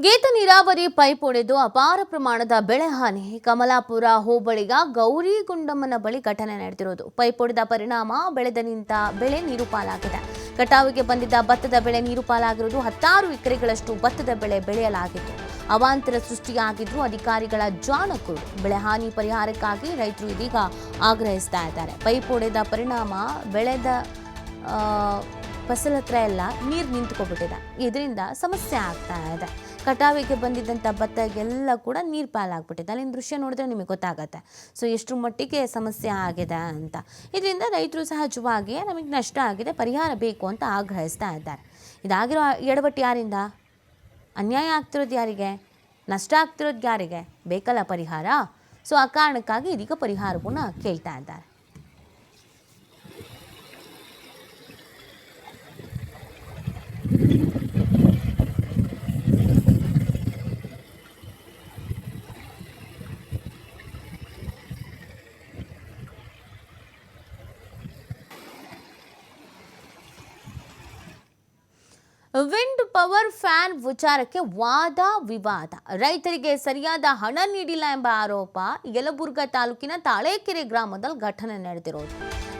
ಗೇತ ನೀರಾವರಿ ಪೈಪ್ ಒಡೆದು ಅಪಾರ ಪ್ರಮಾಣದ ಬೆಳೆ ಹಾನಿ. ಕಮಲಾಪುರ ಹೋಬಳಿಗ ಗೌರಿಗುಂಡಮ್ಮನ ಬಳಿ ಘಟನೆ ನಡೆದಿರೋದು. ಪೈಪ್ ಒಡೆದ ಪರಿಣಾಮ ಬೆಳೆದ ನಿಂತ ಬೆಳೆ ನೀರು ಪಾಲಾಗಿದೆ. ಕಟಾವಿಗೆ ಬಂದಿದ್ದ ಭತ್ತದ ಬೆಳೆ ನೀರು ಪಾಲಾಗಿರುವುದು ಹತ್ತಾರು ಎಕರೆಗಳಷ್ಟು ಭತ್ತದ ಬೆಳೆ ಬೆಳೆಯಲಾಗಿತ್ತು. ಅವಾಂತರ ಸೃಷ್ಟಿಯಾಗಿದ್ದು ಅಧಿಕಾರಿಗಳ ಜಾಣಕ್ಕೂ ಬೆಳೆ ಹಾನಿ ಪರಿಹಾರಕ್ಕಾಗಿ ರೈತರು ಇದೀಗ ಆಗ್ರಹಿಸ್ತಾ ಇದ್ದಾರೆ. ಪೈಪ್ ಒಡೆದ ಪರಿಣಾಮ ಬೆಳೆದ ಫಸಲತ್ರ ಎಲ್ಲ ನೀರು ನಿಂತ್ಕೊಬಿಟ್ಟಿದೆ. ಇದರಿಂದ ಸಮಸ್ಯೆ ಆಗ್ತಾ ಇದೆ. ಕಟಾವಿಗೆ ಬಂದಿದ್ದಂಥ ಭತ್ತಗೆಲ್ಲ ಕೂಡ ನೀರು ಪಾಲಾಗ್ಬಿಟ್ಟಿದೆ. ಅಲ್ಲಿನ ದೃಶ್ಯ ನೋಡಿದ್ರೆ ನಿಮಗೆ ಗೊತ್ತಾಗತ್ತೆ. ಸೊ ಎಷ್ಟು ಮಟ್ಟಿಗೆ ಸಮಸ್ಯೆ ಆಗಿದೆ ಅಂತ. ಇದರಿಂದ ರೈತರು ಸಹಜವಾಗಿ ನಮಗೆ ನಷ್ಟ ಆಗಿದೆ, ಪರಿಹಾರ ಬೇಕು ಅಂತ ಆಗ್ರಹಿಸ್ತಾ ಇದ್ದಾರೆ. ಇದಾಗಿರೋ ಎಡವಟ್ಟು ಯಾರಿಂದ? ಅನ್ಯಾಯ ಆಗ್ತಿರೋದು ಯಾರಿಗೆ? ನಷ್ಟ ಆಗ್ತಿರೋದು ಯಾರಿಗೆ? ಬೇಕಲ್ಲ ಪರಿಹಾರ? ಸೊ ಆ ಕಾರಣಕ್ಕಾಗಿ ಇದೀಗ ಪರಿಹಾರವನ್ನು ಕೇಳ್ತಾ ಇದ್ದಾರೆ. ವಿಂಡ್ ಪವರ್ ಫ್ಯಾನ್ ವಿಚಾರಕ್ಕೆ ವಾದ ವಿವಾದ. ರೈತರಿಗೆ ಸರಿಯಾದ ಹಣ ನೀಡಿಲ್ಲ ಎಂಬ ಆರೋಪ ಯಲಬುರ್ಗಾ ತಾಲೂಕಿನ ತಾಳೇಕೆರೆ ಗ್ರಾಮದಲ್ಲಿ ಘಟನೆ ನಡೆದಿರೋದು.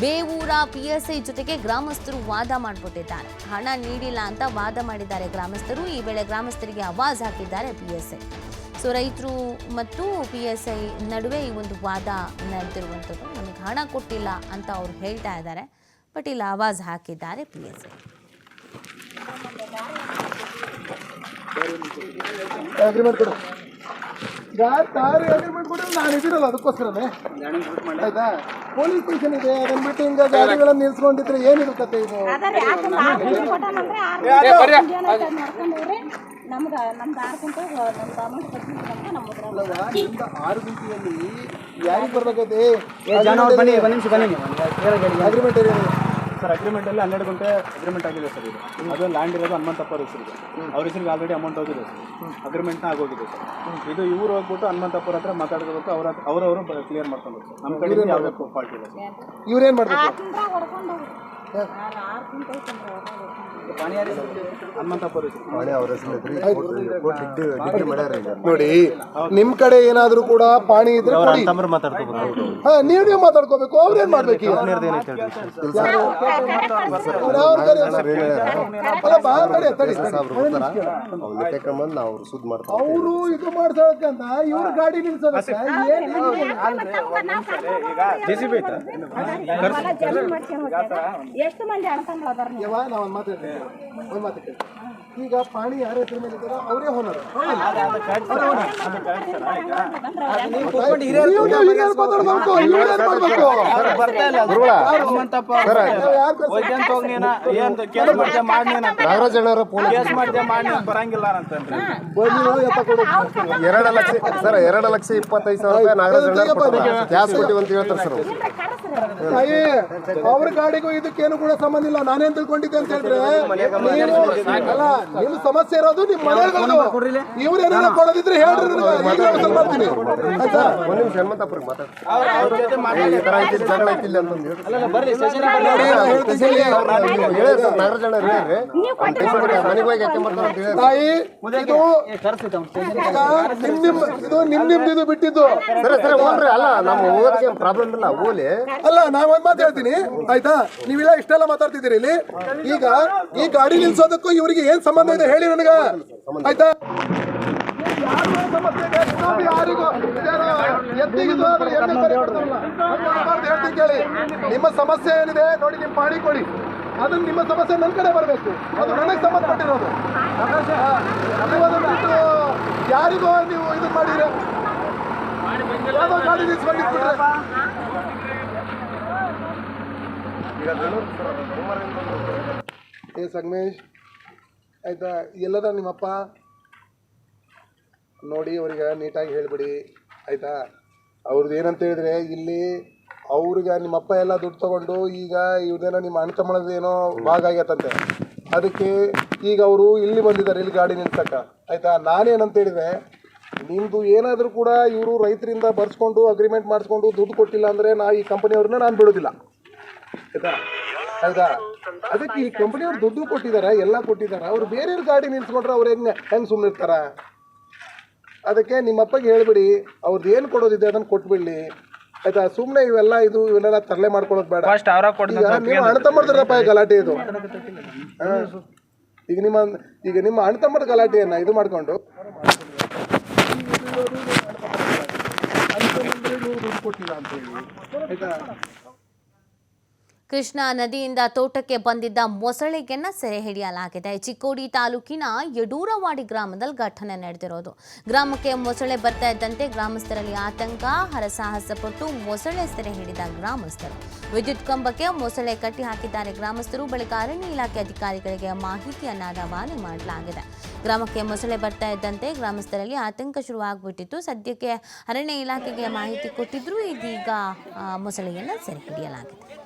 ಬೇವೂರ ಪಿಎಸ್ಐ ಜೊತೆಗೆ ಗ್ರಾಮಸ್ಥರು ವಾದ ಮಾಡಿಬಿಟ್ಟಿದ್ದಾರೆ ಹಣ ನೀಡಿಲ್ಲ ಅಂತ ವಾದ ಮಾಡಿದ್ದಾರೆ ಗ್ರಾಮಸ್ಥರು. ಈ ವೇಳೆ ಗ್ರಾಮಸ್ಥರಿಗೆ ಆವಾಜ್ ಹಾಕಿದ್ದಾರೆ ಪಿಎಸ್ಐ. ಸೊ, ರೈತರು ಮತ್ತು ಪಿ ಎಸ್ ಐ ನಡುವೆ ಈ ಒಂದು ವಾದ ನಡೆದಿರುವಂಥದ್ದು. ನಮಗೆ ಹಣ ಕೊಟ್ಟಿಲ್ಲ ಅಂತ ಅವ್ರು ಹೇಳ್ತಾ ಇದ್ದಾರೆ. ಬಟ್ ಇಲ್ಲಿ ಆವಾಜ್ ಹಾಕಿದ್ದಾರೆ ಪಿ ಎಸ್ ಐ ಅಗ್ರಿಮೆಂಟ್ ಕೊಡು. ಯಾರು ತಾರು ಅಗ್ರಿಮೆಂಟ್ ಕೊಡಲ್ಲ ನಾನು ಇದ್ದೀರಲ್ಲ ಅದಕ್ಕೋಸ್ಕರನೇ. ಆಯ್ತಾ? ಪೊಲೀಸ್ ಸ್ಟೇಷನ್ ಇದೆ ಅದನ್ನ ಬಿಟ್ಟು ಹಿಂಗ ಗಾಡಿಗಳನ್ನ ನಿಲ್ಸ್ಕೊಂಡಿದ್ರೆ ಏನಿದು ಕತೆ ಇದು? ಯಾಕಂದ್ರೆ ಆರು ಗಂಟೆ ನಮ್ಗೆ ನಮ್ದು ಆರು ಗಂಟೆ ನಮ್ದು ಅಮೌಂಟ್ ಆರು ಗಂಟೆಯಲ್ಲಿ ಯಾರಿಗೆ ಬರ್ಬೇಕೈತೆ ಬನ್ನಿ ಒಂದು ನಿಮಿಷ ಬನ್ನಿ. ಅಗ್ರಿಮೆಂಟ್ ಏರಿಯಾ ಸರ್ ಅಗ್ರಿಮೆಂಟ್ ಅಲ್ಲಿ ಹನ್ನೆರಡು ಗಂಟೆ ಅಗ್ರಿಮೆಂಟ್ ಆಗಿದೆ ಸರ್ ಇದು. ಅದು ಲ್ಯಾಂಡ್ ಇರೋದು ಹನುಮಂತಪ್ಪ ಅವ್ರ ಹೆಸರಿಗೆ ಅವ್ರ ಹೆಸರಿಗೆ ಆಲ್ರೆಡಿ ಅಮೌಂಟ್ ಹೋಗಿದೆ ಸರ್. ಅಗ್ರಿಮೆಂಟ್ನ ಆಗೋಗಿದೆ ಸರ್. ಇದು ಇವ್ರು ಹೋಗ್ಬಿಟ್ಟು ಹನುಮಂತಪ್ಪ ಹತ್ರ ಮಾತಾಡ್ಕೋಬೇಕು ಅವ್ರ ಅವರವರು ಕ್ಲಿಯರ್ ಮಾಡ್ಕೊಬೇಕು ಸರ್. ನಮ್ಮ ಕಡೆ ಯಾವುದೇ ಫಾಲ್ಟ್ ಇಲ್ಲ ಸರ್. ಇವ್ರೇನ್ ಮಾಡ್ಬೇಕು? ನೋಡಿ ನಿಮ್ ಕಡೆ ಏನಾದ್ರೂ ಕೂಡ ಪಾಣಿ ಇದ್ರೆ ಕೊಡಿ. ಹಾ ನೀವೇ ನೀವು ಮಾತಾಡ್ಕೋಬೇಕು ಅವ್ರೇನ್ ಮಾಡ್ಬೇಕು ಈಗ? ಯಾರು? ಅವ್ರ್ ಇದು ಮಾಡ್ಸೋಕಂತ ಇವ್ರ ಗಾಡಿ ನಿಲ್ಸೋದಕ್ಕೆ? ಏನ್ ಎಷ್ಟು ಮಂದಿ ಅಣ್ಣ ಅದಾರ ನೀವು ಯವ್ವ ನಾ ಒಂದ್ ಮಾತು ಹೇಳ್ತೀನಿ ಒಂದ್ ಮಾತು ಕೇಳಿ ಈಗ ಪಾಣಿ ಯಾರ ಹೆಸರು ಮೇಲೆ ಇದ್ದಾರೋ? ಅವರೇ ಹೋನರ್ ನಾಗರಾಜ್ ಫೋನ್ ಕೇಸ್ ಮಾಡ್ದೆ ಮಾಡಿ ಬರಂಗಿಲ್ಲ ಅಂತಂದ್ರೆ ಎರಡು ಲಕ್ಷ ಸರ್ ಎರಡು ಲಕ್ಷ ಇಪ್ಪತ್ತೈದು ಸಾವಿರ ರೂಪಾಯಿ ನಾಗರಾಜ್ ಗ್ಯಾಸ್ ಕೊಟ್ಟಿವಂತ ಅಂತ ಹೇಳ್ತಾರೆ ಸರ್ ಅವ್ರ. ಗಾಡಿಗೂ ಅವ್ರ ಇದಕ್ಕೇನು ಕೂಡ ಸಂಬಂಧ ಇಲ್ಲ. ನಾನೇನ್ ತಿಳ್ಕೊಂಡಿದ್ದೆ ಅಂತ ಹೇಳಿದ್ರೆ ನೀವು ಅಲ್ಲ ನಿಮ್ ಸಮಸ್ಯೆ ಇರೋದು ನಿಮ್ ಮನೆಗಳದು ಇವ್ರು ಏನಾರ ಕೊಡೋದಿದ್ರೆ ಹೇಳ್ರಿ ವಸೂಲ್ ಮಾಡ್ತೀನಿ. ಆಯ್ತಾ. ನೀವು ತಾಯಿ ಇದು ನಿಮ್ ನಿಮ್ ಇದು ನಿಮ್ ನಿಮ್ದು ಬಿಟ್ಟಿದ್ದು. ಸರಿ ಸರಿ ಹೋಗ್ರಿ. ಅಲ್ಲ ನಮ್ಮ ಹೋಗೋದಕ್ಕೆ ಪ್ರಾಬ್ಲಮ್ ಇಲ್ಲ? ಹೋಗ್ಲಿ ಅಲ್ಲ ನಾ ಒಂದ್ ಮಾತು ಹೇಳ್ತೀನಿ. ಆಯ್ತಾ? ನೀವೆಲ್ಲ ಇಷ್ಟೆಲ್ಲ ಮಾತಾಡ್ತಿದ್ದೀರಿ ಇಲ್ಲಿ? ಈಗ, ಈ ಗಾಡಿ ನಿಲ್ಸೋದಕ್ಕೂ ಇವರಿಗೆ ಏನ್ ಸಂಬಂಧ ಇದೆ ಹೇಳಿ ನನಗ. ಆಯ್ತಾ? ಕೇಳಿ ನಿಮ್ಮ ಸಮಸ್ಯೆ ಏನಿದೆ ನೋಡಿ, ನಿಮ್ ಪಾಡಿ ಕೊಡಿ. ಅದನ್ನ ನಿಮ್ಮ ಸಮಸ್ಯೆ ನನ್ನ ಕಡೆ ಬರಬೇಕು. ಅದು ನನಗೆ ಸಂಬಂಧಪಟ್ಟಿರೋದು. ಯಾರಿಗೋ ನೀವು ಇದು ಮಾಡಿದ್ರೆ. ಗಾಡಿ ನಿಲ್ಸ್ಕೊಂಡಿದ್ಬಿಟ್ರೆ. ಏ ಸಂಗಮೇಶ್, ಆಯಿತಾ, ಎಲ್ಲದ ನಿಮ್ಮಪ್ಪ? ನೋಡಿ ಅವ್ರಿಗೆ ನೀಟಾಗಿ ಹೇಳಿಬಿಡಿ. ಆಯಿತಾ ಅವ್ರದ್ದು ಏನಂತ ಹೇಳಿದ್ರೆ, ಇಲ್ಲಿ ಅವ್ರಿಗೆ ನಿಮ್ಮಪ್ಪ ಎಲ್ಲ ದುಡ್ಡು ತಗೊಂಡು ಈಗ ಇವ್ರದೇನೋ ನಿಮ್ಮ ಅಣ್ಣ ತಮ್ಮಳದ ಏನೋ ಭಾಗ ಆಗೈತಂತೆ ಅದಕ್ಕೆ ಈಗ ಅವರು ಇಲ್ಲಿ ಬಂದಿದ್ದಾರೆ, ಇಲ್ಲಿ ಗಾಡಿ ನಿಲ್ಸಕ್ಕ. ಆಯಿತಾ, ನಾನೇನಂತ ಹೇಳಿದ್ರೆ ನಿಮ್ಮದು ಏನಾದರೂ ಕೂಡ ಇವರು ರೈತರಿಂದ ಬರ್ಸ್ಕೊಂಡು ಅಗ್ರಿಮೆಂಟ್ ಮಾಡಿಸ್ಕೊಂಡು ದುಡ್ಡು ಕೊಟ್ಟಿಲ್ಲ ಅಂದರೆ ನಾ ಈ ಕಂಪನಿಯವ್ರನ್ನ ನಾನು ಬಿಡೋದಿಲ್ಲ. ಆಯ್ತಾ? ಹೌದಾ? ಅದಕ್ಕೆ ಈ ಕಂಪನಿಯವ್ರು ದುಡ್ಡು ಕೊಟ್ಟಿದ್ದಾರೆ ಎಲ್ಲ ಕೊಟ್ಟಿದ್ದಾರೆ ಅವ್ರು ಬೇರೆ ಗಾಡಿ ನಿಲ್ಸ್ಕೊಂಡ್ರೆ ಅವ್ರು ಹೆಂಗ್ ಹೆಂಗ್ ಸುಮ್ಮನೆ ಇರ್ತಾರ? ಅದಕ್ಕೆ ನಿಮ್ಮ ಅಪ್ಪಗೆ ಹೇಳ್ಬಿಡಿ ಅವ್ರದ್ದು ಏನು ಕೊಡೋದಿದೆ ಅದನ್ನ ಕೊಟ್ಬಿಡ್ಲಿ. ಆಯ್ತಾ? ಸುಮ್ಮನೆ ಇವೆಲ್ಲ ಇದು ಇವನ್ನೆಲ್ಲ ತರಲೆ ಮಾಡ್ಕೊಳ್ಳೋದು ಬೇಡ. ಫಸ್ಟ್ ಅವ್ರ ಕೊಡ್ದ ಈಗ ನಿಮ್ಮ ಅಣ್ಣ ತಮ್ಮರ್ದ್ರಪ್ಪ ಗಲಾಟೆ ಇದು. ಹಾ. ಈಗ ನಿಮ್ಮ ಈಗ ನಿಮ್ಮ ಅಣ್ಣ ತಮ್ಮರ ಗಲಾಟೆಯನ್ನ ಇದು ಮಾಡ್ಕೊಂಡು. ಆಯ್ತಾ? ಕೃಷ್ಣಾ ನದಿಯಿಂದ ತೋಟಕ್ಕೆ ಬಂದಿದ್ದ ಮೊಸಳೆಗೆನ್ನ ಸೆರೆ ಹಿಡಿಯಲಾಗಿದೆ. ಚಿಕ್ಕೋಡಿ ತಾಲೂಕಿನ ಯಡೂರವಾಡಿ ಗ್ರಾಮದಲ್ಲಿ ಘಟನೆ ನಡೆದಿರೋದು. ಗ್ರಾಮಕ್ಕೆ ಮೊಸಳೆ ಬರ್ತಾ ಇದ್ದಂತೆ ಗ್ರಾಮಸ್ಥರಲ್ಲಿ ಆತಂಕ ಹರಸಾಹಸ ಪಟ್ಟು ಮೊಸಳೆ ಸೆರೆ ಹಿಡಿದ ಗ್ರಾಮಸ್ಥರು. ವಿದ್ಯುತ್ ಕಂಬಕ್ಕೆ ಮೊಸಳೆ ಕಟ್ಟಿ ಹಾಕಿದ್ದಾರೆ ಗ್ರಾಮಸ್ಥರು. ಬಳಿಕ ಅರಣ್ಯ ಇಲಾಖೆ ಅಧಿಕಾರಿಗಳಿಗೆ ಮಾಹಿತಿಯನ್ನ ರವಾನೆ ಮಾಡಲಾಗಿದೆ. ಗ್ರಾಮಕ್ಕೆ ಮೊಸಳೆ ಬರ್ತಾ ಇದ್ದಂತೆ ಗ್ರಾಮಸ್ಥರಲ್ಲಿ ಆತಂಕ ಶುರುವಾಗ್ಬಿಟ್ಟಿತ್ತು. ಸದ್ಯಕ್ಕೆ ಅರಣ್ಯ ಇಲಾಖೆಗೆ ಮಾಹಿತಿ ಕೊಟ್ಟಿದ್ರು. ಇದೀಗ ಮೊಸಳೆಯನ್ನು ಸೆರೆ ಹಿಡಿಯಲಾಗಿದೆ.